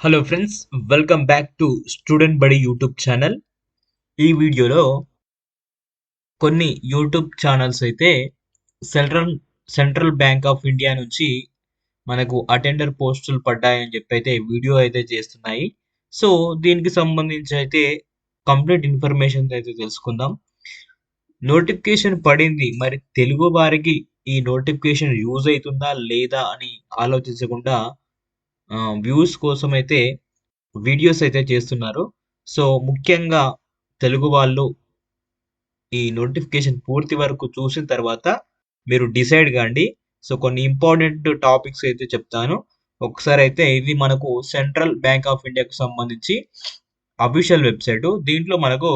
Hello friends welcome back to student బడి YouTube channel ఈ వీడియోలో కొన్ని యూట్యూబ్ ఛానల్స్ అయితే central central bank of India నుంచి మనకు అటెండర్ పోస్టులు పడ్డాయని చెప్పి అయితే వీడియో అయితే చేస్తున్నాయి. సో దీనికి సంబంధించి అయితే కంప్లీట్ ఇన్ఫర్మేషన్ అయితే తెలుసుకుందాం. నోటిఫికేషన్ పడింది మరి తెలుగు వారికి ఈ నోటిఫికేషన్ యూజ్ అవుతుందా లేదా అని ఆలోచించకుండా వ్యూస్ కోసం అయితే వీడియోస్ అయితే చేస్తున్నారు. సో ముఖ్యంగా తెలుగు వాళ్ళు ఈ నోటిఫికేషన్ పూర్తి వరకు చూసిన తర్వాత మీరు డిసైడ్ కాండి. సో కొన్ని ఇంపార్టెంట్ టాపిక్స్ అయితే చెప్తాను. ఒకసారి అయితే ఇది మనకు సెంట్రల్ బ్యాంక్ ఆఫ్ ఇండియాకు సంబంధించి అఫీషియల్ వెబ్సైట్. దీంట్లో మనకు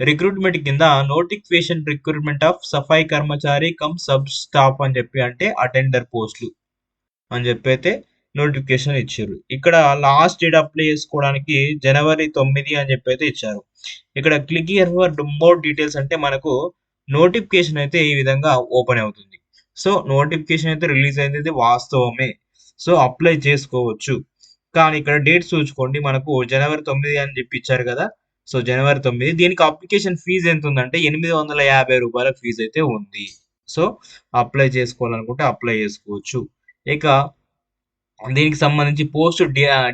రిక్రూట్మెంట్ కింద notification recruitment of safai karamchari cum sub staff అని చెప్పి అంటే అటెండర్ పోస్టులు అని చెప్పి అయితే నోటిఫికేషన్ ఇచ్చారు. ఇక్కడ లాస్ట్ డేట్ అప్లై చేసుకోవడానికి జనవరి తొమ్మిది అని చెప్పి అయితే ఇచ్చారు. ఇక్కడ click here for more details అంటే మనకు నోటిఫికేషన్ అయితే ఈ విధంగా ఓపెన్ అవుతుంది. సో నోటిఫికేషన్ అయితే రిలీజ్ అయింది వాస్తవమే. సో అప్లై చేసుకోవచ్చు. కానీ ఇక్కడ డేట్ చూసుకోండి. మనకు జనవరి తొమ్మిది అని చెప్పి ఇచ్చారు కదా. సో జనవరి తొమ్మిది. దీనికి అప్లికేషన్ ఫీజు ఎంత ఉందంటే ఎనిమిది వందల యాభై రూపాయల ఫీజు అయితే ఉంది. సో అప్లై చేసుకోవాలనుకుంటే అప్లై చేసుకోవచ్చు. ఇక దీనికి సంబంధించి పోస్ట్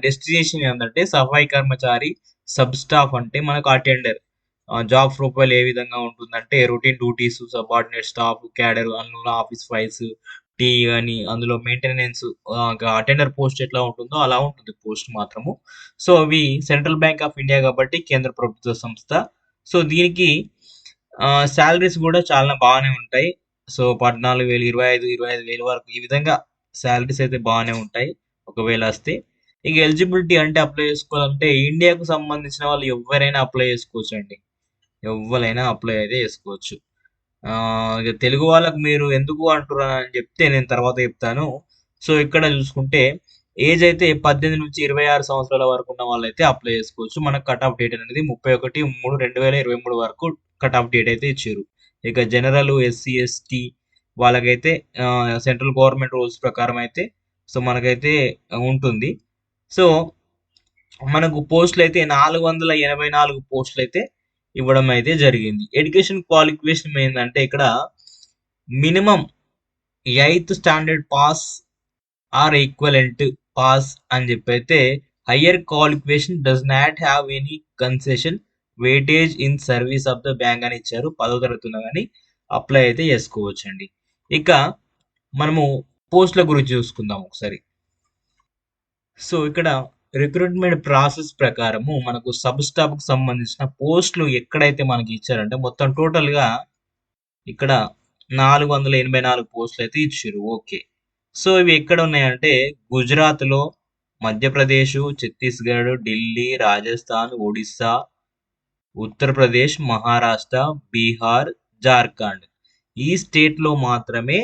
డెస్టినేషన్ ఏంటంటే సఫాయి కర్మచారి సబ్ స్టాఫ్ అంటే మనకు అటెండర్. జాబ్ ప్రొఫైల్ ఏ విధంగా ఉంటుందంటే routine duties subordinate staff cadre అందులో ఆఫీస్ ఫైల్స్ టీ అని అందులో మెయింటెనెన్స్ అటెండర్ పోస్ట్ ఎట్లా ఉంటుందో అలా ఉంటుంది పోస్ట్ మాత్రము. సో అవి సెంట్రల్ బ్యాంక్ ఆఫ్ ఇండియా కాబట్టి కేంద్ర ప్రభుత్వ సంస్థ. సో దీనికి శాలరీస్ కూడా చాలా బాగానే ఉంటాయి. సో పద్నాలుగు వేలు ఇరవై ఐదు ఇరవై ఐదు వేలు వరకు ఈ విధంగా శాలరీస్ అయితే బాగానే ఉంటాయి. ఒకవేళ వస్తే ఇక ఎలిజిబిలిటీ అంటే అప్లై చేసుకోవాలంటే ఇండియాకు సంబంధించిన వాళ్ళు ఎవరైనా అప్లై చేసుకోవచ్చు అండి ఎవరైనా అప్లై అయితే చేసుకోవచ్చు. ఇక తెలుగు వాళ్ళకు మీరు ఎందుకు అంటున్నారు అని చెప్తే నేను తర్వాత చెప్తాను. సో ఇక్కడ చూసుకుంటే ఏజ్ అయితే పద్దెనిమిది నుంచి ఇరవై ఆరు సంవత్సరాల వరకు ఉన్న వాళ్ళైతే అప్లై చేసుకోవచ్చు. మనకు కట్ ఆఫ్ డేట్ అనేది ముప్పై ఒకటి మూడు రెండు వేల ఇరవై మూడు వరకు కట్ ఆఫ్ డేట్ అయితే ఇచ్చారు. ఇక జనరల్ ఎస్సీ ఎస్టీ వాళ్ళకైతే సెంట్రల్ గవర్నమెంట్ రూల్స్ ప్రకారం అయితే సో మనకైతే ఉంటుంది. సో మనకు పోస్టులు అయితే నాలుగు వందల ఎనభై నాలుగు పోస్టులు అయితే ఇవ్వడం అయితే జరిగింది. ఎడ్యుకేషన్ క్వాలిఫికేషన్ ఏంటంటే ఇక్కడ minimum eighth standard pass or equivalent pass అని చెప్పి అయితే higher qualification does not have any concession weightage in service of the bank అని ఇచ్చారు. పదో తరగతి కానీ అప్లై అయితే చేసుకోవచ్చు అండి ఇక మనము పోస్టుల గురించి చూసుకుందాం ఒకసారి. సో ఇక్కడ రిక్రూట్మెంట్ ప్రాసెస్ ప్రకారము మనకు సబ్ స్టాఫ్కి సంబంధించిన పోస్టులు ఎక్కడైతే మనకి ఇచ్చారంటే మొత్తం టోటల్గా ఇక్కడ నాలుగు వందల ఎనభై నాలుగు పోస్టులు అయితే ఇచ్చారు. ఓకే. సో ఇవి ఎక్కడ ఉన్నాయంటే గుజరాత్లో మధ్యప్రదేశ్ ఛత్తీస్గఢ్ ఢిల్లీ రాజస్థాన్ ఒడిస్సా ఉత్తరప్రదేశ్ మహారాష్ట్ర బీహార్ జార్ఖండ్. ఈ స్టేట్లో మాత్రమే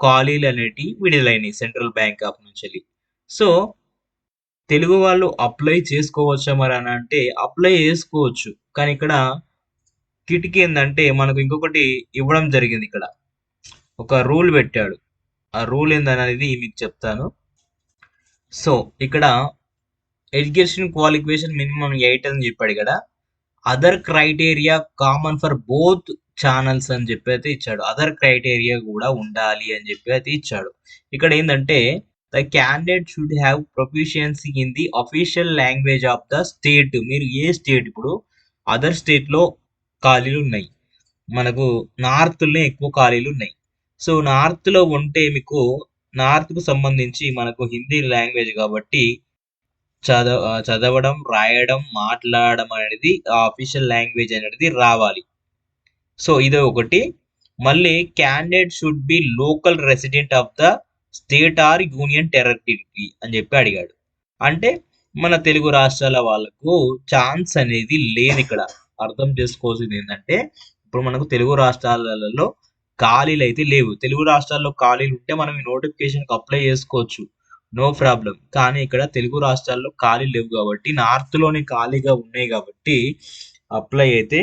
ఖాళీలు అనేటివి విడుదలైనవి సెంట్రల్ బ్యాంక్ ఆఫ్ నుంచి సో తెలుగు వాళ్ళు అప్లై చేసుకోవచ్చా మరి అని అంటే అప్లై చేసుకోవచ్చు. కానీ ఇక్కడ కిటికీ ఏంటంటే మనకు ఇంకొకటి ఇవ్వడం జరిగింది ఇక్కడ. ఒక రూల్ పెట్టాడు. ఆ రూల్ ఏందనేది మీకు చెప్తాను. సో ఇక్కడ ఎడ్యుకేషన్ క్వాలిఫికేషన్ మినిమం ఎయిట్ అని చెప్పాడు ఇక్కడ other criteria common for both channels అని చెప్పి అయితే ఇచ్చాడు. అదర్ క్రైటీరియా కూడా ఉండాలి అని చెప్పి అయితే ఇచ్చాడు. ఇక్కడ ఏంటంటే the candidate should have proficiency in the official language of the state మీరు ఏ స్టేట్ ఇప్పుడు అదర్ స్టేట్లో ఖాళీలు ఉన్నాయి. మనకు నార్త్లోనే ఎక్కువ ఖాళీలు ఉన్నాయి. సో నార్త్లో ఉంటే మీకు నార్త్కు సంబంధించి మనకు హిందీ లాంగ్వేజ్ కాబట్టి చదవ చదవడం రాయడం మాట్లాడడం అనేది ఆఫీషియల్ అఫీషియల్ లాంగ్వేజ్ అనేది రావాలి. సో ఇది ఒకటి. మళ్ళీ candidate should be local resident of the state or union territory అని చెప్పి అడిగాడు. అంటే మన తెలుగు రాష్ట్రాల వాళ్ళకు ఛాన్స్ అనేది లేదు ఇక్కడ. అర్థం చేసుకోవాల్సింది ఏంటంటే ఇప్పుడు మనకు తెలుగు రాష్ట్రాలలో ఖాళీలు అయితే లేవు. తెలుగు రాష్ట్రాల్లో ఖాళీలు ఉంటే మనం ఈ నోటిఫికేషన్కి అప్లై చేసుకోవచ్చు. నో ప్రాబ్లం కానీ ఇక్కడ తెలుగు రాష్ట్రాల్లో ఖాళీ లేవు కాబట్టి నార్త్లోనే ఖాళీగా ఉన్నాయి కాబట్టి అప్లై అయితే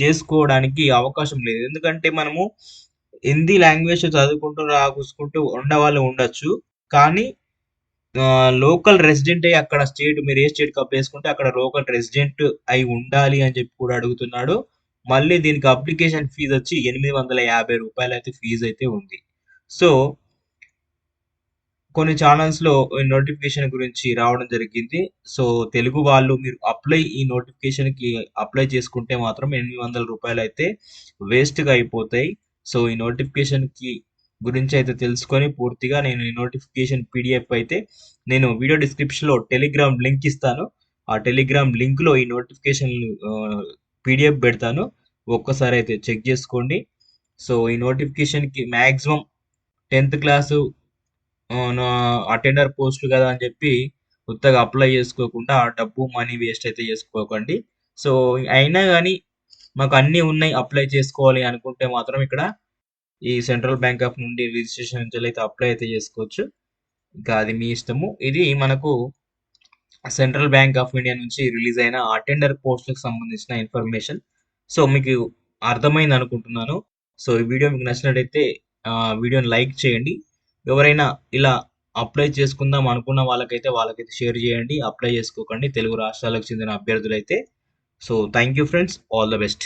చేసుకోవడానికి అవకాశం లేదు. ఎందుకంటే మనము హిందీ లాంగ్వేజ్ చదువుకుంటూ రాసుకుంటూ ఉండవాళ్ళు ఉండొచ్చు. కానీ లోకల్ రెసిడెంట్ అయ్యి అక్కడ స్టేట్ మీరు ఏ స్టేట్ కప్ వేసుకుంటే అక్కడ లోకల్ రెసిడెంట్ అయి ఉండాలి అని చెప్పి కూడా అడుగుతున్నాడు. మళ్ళీ దీనికి అప్లికేషన్ ఫీజు వచ్చి ఎనిమిది వందల యాభై రూపాయలు అయితే ఫీజు అయితే ఉంది. సో కొన్ని ఛానల్స్లో నోటిఫికేషన్ గురించి రావడం జరిగింది. సో తెలుగు వాళ్ళు మీరు అప్లై ఈ నోటిఫికేషన్కి అప్లై చేసుకుంటే మాత్రం ఎనిమిది వందల రూపాయలు అయితే వేస్ట్గా అయిపోతాయి. సో ఈ నోటిఫికేషన్కి గురించి అయితే తెలుసుకొని పూర్తిగా నేను ఈ నోటిఫికేషన్ పీడిఎఫ్ అయితే నేను వీడియో డిస్క్రిప్షన్లో టెలిగ్రామ్ లింక్ ఇస్తాను. ఆ టెలిగ్రామ్ లింక్లో ఈ నోటిఫికేషన్ పీడిఎఫ్ పెడతాను. ఒక్కసారి అయితే చెక్ చేసుకోండి. సో ఈ నోటిఫికేషన్కి మ్యాక్సిమం టెన్త్ క్లాసు అటెండర్ పోస్టులు కదా అని చెప్పి కొత్తగా అప్లై చేసుకోకుండా డబ్బు మనీ వేస్ట్ అయితే చేసుకోకండి. సో అయినా కానీ మాకు అన్నీ ఉన్నాయి అప్లై చేసుకోవాలి అనుకుంటే మాత్రం ఇక్కడ ఈ సెంట్రల్ బ్యాంక్ ఆఫ్ నుండి రిజిస్ట్రేషన్ నుంచి అయితే అప్లై అయితే చేసుకోవచ్చు. ఇంకా అది మీ ఇష్టము. ఇది మనకు సెంట్రల్ బ్యాంక్ ఆఫ్ ఇండియా నుంచి రిలీజ్ అయిన అటెండర్ పోస్టులకు సంబంధించిన ఇన్ఫర్మేషన్ సో మీకు అర్థమైంది అనుకుంటున్నాను. సో ఈ వీడియో మీకు నచ్చినట్టయితే వీడియోని లైక్ చేయండి. ఎవరైనా ఇలా అప్లై చేసుకుందాం అనుకున్న వాళ్ళకైతే వాళ్ళకైతే షేర్ చేయండి అప్లై చేసుకోకండి. తెలుగు రాష్ట్రాలకు చెందిన అభ్యర్థులైతే. So thank you friends all the best